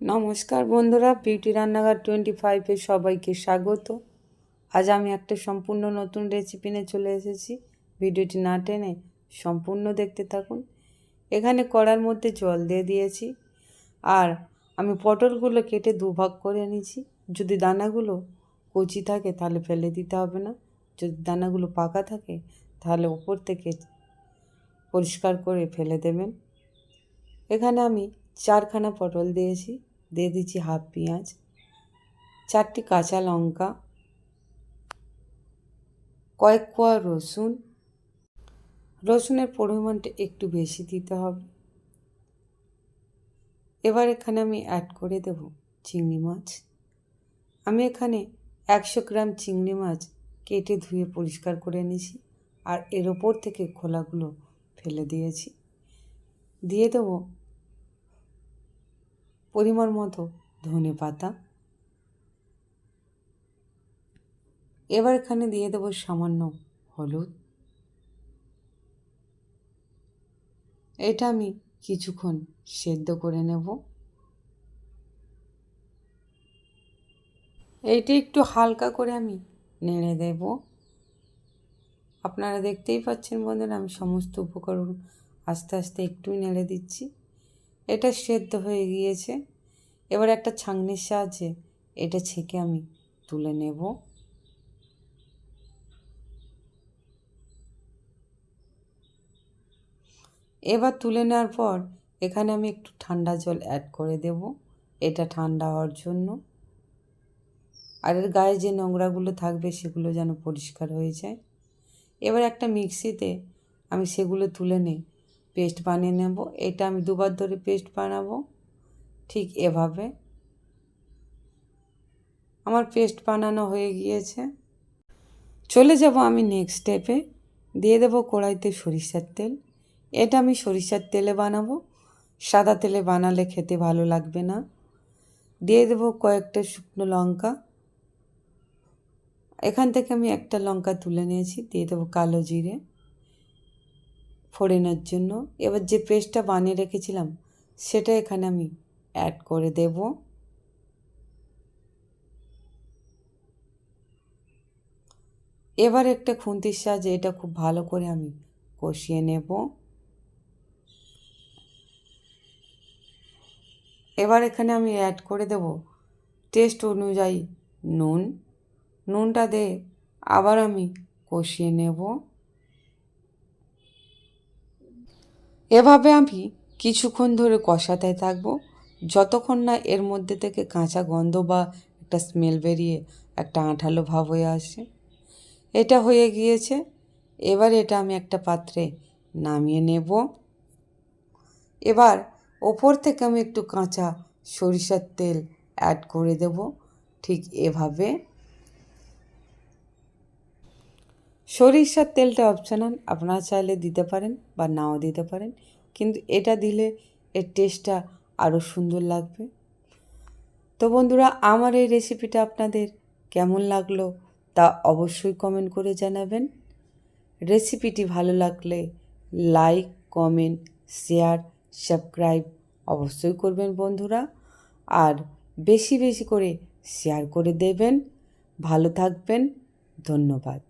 নমস্কার বন্ধুরা, বিউটি রান্নাঘর টোয়েন্টি ফাইভে সবাইকে স্বাগত। আজ আমি একটা সম্পূর্ণ নতুন রেসিপি নিয়ে চলে এসেছি। ভিডিওটি না টেনে সম্পূর্ণ দেখতে থাকুন। এখানে কড়ার মধ্যে জল দিয়ে দিয়েছি আর আমি পটলগুলো কেটে দুভাগ করে নিয়েছি যদি দানাগুলো কচি থাকে তাহলে ফেলে দিতে হবে না। যদি দানাগুলো পাকা থাকে তাহলে ওপর থেকে পরিষ্কার করে ফেলে দেবেন। এখানে আমি চারখানা পটল দিয়েছি। দিয়ে দিচ্ছি হাফ পেঁয়াজ, চারটি কাঁচা লঙ্কা, কয়েক কোয়া রসুন। রসুনের পরিমাণটা একটু বেশি দিতে হবে। এবার এখানে আমি অ্যাড করে দেব চিংড়ি মাছ। আমি এখানে একশো গ্রাম চিংড়ি মাছ কেটে ধুয়ে পরিষ্কার করে নিয়েছি আর এর ওপর থেকে খোলাগুলো ফেলে দিয়েছি। দিয়ে দেবো পরিমাণ মতো ধনে পাতা। এবার এখানে দিয়ে দেবো সামান্য হলুদ। এটা আমি কিছুক্ষণ সেদ্ধ করে নেব। এইটি একটু হালকা করে আমি নেড়ে দেব। আপনারা দেখতেই পাচ্ছেন বন্ধুরা, আমি সমস্ত উপকরণ আস্তে আস্তে একটুই নেড়ে দিচ্ছি। এটা সেদ্ধ হয়ে গিয়েছে। এবার একটা ছাঁকনির সাহায্যে এটা ছেঁকে আমি তুলে নেব। এবার তুলে নেওয়ার পর এখানে আমি একটু ঠান্ডা জল অ্যাড করে দেব। এটা ঠান্ডা হওয়ার জন্য। আর এর গায়ে যে নোংরাগুলো থাকবে সেগুলো যেন পরিষ্কার হয়ে যায়। এবার একটা মিক্সিতে আমি সেগুলো তুলে নিই। পেস্ট বানিয়ে নেব। এটা আমি দুবার ধরে পেস্ট বানাবো। ঠিক এভাবে। আমার পেস্ট বানানো হয়ে গিয়েছে। চলে যাব আমি নেক্সট স্টেপে দিয়ে দেব কড়াইতে সরিষার তেল। এটা আমি সরিষার তেলে বানাবো। সাদা তেলে বানালে খেতে ভালো লাগবে না। দিয়ে দেব কয়েকটা শুকনো লঙ্কা। এখান থেকে আমি একটা লঙ্কা তুলে নিয়েছি। দিয়ে দেবো কালো জিরে। ফোড়নের জন্য। এবার যে পেস্টটা বানিয়ে রেখেছিলাম, সেটা এখানে আমি অ্যাড করে দেব। এবার একটা খুন্তির সাহায্যে এটা খুব ভালো করে আমি কষিয়ে নেব। এবার এখানে আমি অ্যাড করে দেব টেস্ট অনুযায়ী নুন। নুনটা দিয়ে আবার আমি কষিয়ে নেব। এভাবে আমি কিছুক্ষণ ধরে কষাতে থাকব, যতক্ষণ না এর মধ্যে থেকে কাঁচা গন্ধ বা একটা স্মেল বেরিয়ে একটা আঠালো ভাব হয়ে আসে। এটা হয়ে গিয়েছে। এবার এটা আমি একটা পাত্রে নামিয়ে নেব। এবার ওপর থেকে আমি একটু কাঁচা সরিষার তেল অ্যাড করে দেব। ঠিক এভাবে। সরিষার তেলটা অপশনাল আপনারা চাইলে দিতে পারেন বা নাও দিতে পারেন। কিন্তু এটা দিলে এর টেস্টটা আরও সুন্দর লাগবে। তো বন্ধুরা, আমার এই রেসিপিটা আপনাদের কেমন লাগল তা অবশ্যই কমেন্ট করে জানাবেন। রেসিপিটি ভালো লাগলে লাইক কমেন্ট শেয়ার সাবস্ক্রাইব অবশ্যই করবেন বন্ধুরা। আর বেশি বেশি করে শেয়ার করে দেবেন। ভালো থাকবেন। ধন্যবাদ।